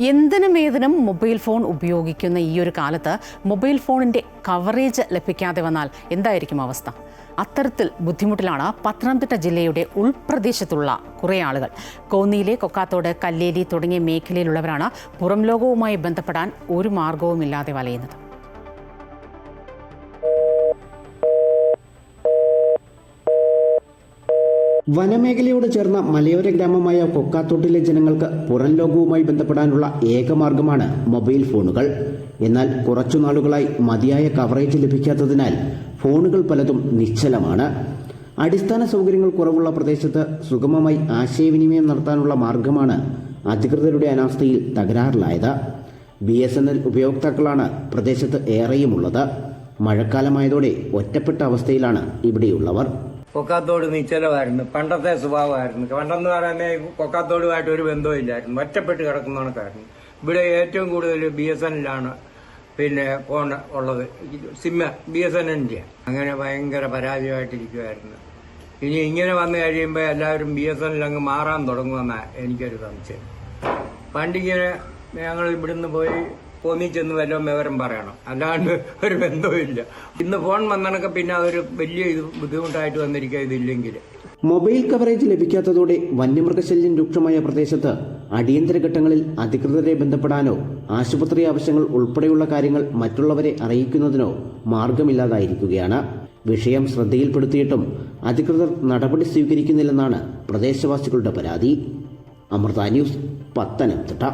എന്തിനും ഏതിനും mobile phone ഉപയോഗിക്കുന്ന ഈ ഒരു കാലത്ത് മൊബൈൽ ഫോണിന്റെ കവറേജ് ലഭിക്കാതെ വന്നാൽ എന്തായിരിക്കും അവസ്ഥ? അത്തരത്തിൽ ബുദ്ധിമുട്ടിലാണ് പത്തനംതിട്ട ജില്ലയുടെ ഉൾപ്രദേശത്തുള്ള കുറേ ആളുകൾ. കോന്നിയിലെ കൊക്കാത്തോട് കല്ലേരി തുടങ്ങിയ മേഖലയിലുള്ളവരാണ് പുറം ലോകവുമായി ബന്ധപ്പെടാൻ ഒരു മാർഗവുമില്ലാതെ വലയുന്നത്. വനമേഖലയോട് ചേർന്ന മലയോര ഗ്രാമമായ കൊക്കാത്തോട്ടിലെ ജനങ്ങൾക്ക് പുറം ലോകവുമായി ബന്ധപ്പെടാനുള്ള ഏക മാർഗമാണ് മൊബൈൽ ഫോണുകൾ. എന്നാൽ കുറച്ചു നാളുകളായി മതിയായ കവറേജ് ലഭിക്കാത്തതിനാൽ ഫോണുകൾ പലതും നിശ്ചലമാണ്. അടിസ്ഥാന സൗകര്യങ്ങൾ കുറവുള്ള പ്രദേശത്ത് സുഗമമായി ആശയവിനിമയം നടത്താനുള്ള മാർഗമാണ് അധികൃതരുടെ അനാസ്ഥയിൽ തകരാറിലായത്. ബി എസ് എൻ എൽ ഉപയോക്താക്കളാണ് പ്രദേശത്ത് ഏറെയുമുള്ളത്. മഴക്കാലമായതോടെ ഒറ്റപ്പെട്ട അവസ്ഥയിലാണ് ഇവിടെയുള്ളവർ. കൊക്കാത്തോട് നിശ്ചലമായിരുന്നു പണ്ടത്തെ സ്വഭാവമായിരുന്നു. പണ്ടെന്ന് പറയുന്നത് കൊക്കാത്തോടുമായിട്ട് ഒരു ബന്ധവും ഇല്ലായിരുന്നു ഒറ്റപ്പെട്ട് കിടക്കുന്ന കണക്കായിരുന്നു. ഇവിടെ ഏറ്റവും കൂടുതൽ ബി എസ് എന്നിലാണ് പിന്നെ ഫോൺ ഉള്ളത്. സിമ്മ ബി എസ് എൻ എന്റെ അങ്ങനെ ഭയങ്കര പരാജയമായിട്ടിരിക്കുമായിരുന്നു ഇനി ഇങ്ങനെ വന്നു കഴിയുമ്പോൾ എല്ലാവരും ബി എസ് എൻ അങ്ങ് മാറാൻ തുടങ്ങുമെന്നാണ് എനിക്കൊരു സംശയം. പണ്ടിങ്ങനെ ഞങ്ങൾ ഇവിടുന്ന് പോയി പോന്നി ചെന്ന് വല്ല വിവരം പറയണം. അല്ലാണ്ട് ഒരു ബന്ധവുമില്ല. ഇന്ന് ഫോൺ വന്നണക്കെ പിന്നെ അതൊരു വലിയ ഇത് ബുദ്ധിമുട്ടായിട്ട് വന്നിരിക്കുക ഇതില്ലെങ്കിൽ മൊബൈൽ കവറേജ് ലഭിക്കാത്തതോടെ വന്യമൃഗശല്യം രൂക്ഷമായ പ്രദേശത്ത് അടിയന്തര ഘട്ടങ്ങളിൽ അധികൃതരെ ബന്ധപ്പെടാനോ ആശുപത്രി ആവശ്യങ്ങൾ ഉൾപ്പെടെയുള്ള കാര്യങ്ങൾ മറ്റുള്ളവരെ അറിയിക്കുന്നതിനോ മാർഗമില്ലാതായിരിക്കുകയാണ്. വിഷയം ശ്രദ്ധയിൽപ്പെടുത്തിയിട്ടും അധികൃതർ നടപടി സ്വീകരിക്കുന്നില്ലെന്നാണ് പ്രദേശവാസികളുടെ പരാതി. അമൃത ന്യൂസ് പത്തനംതിട്ട.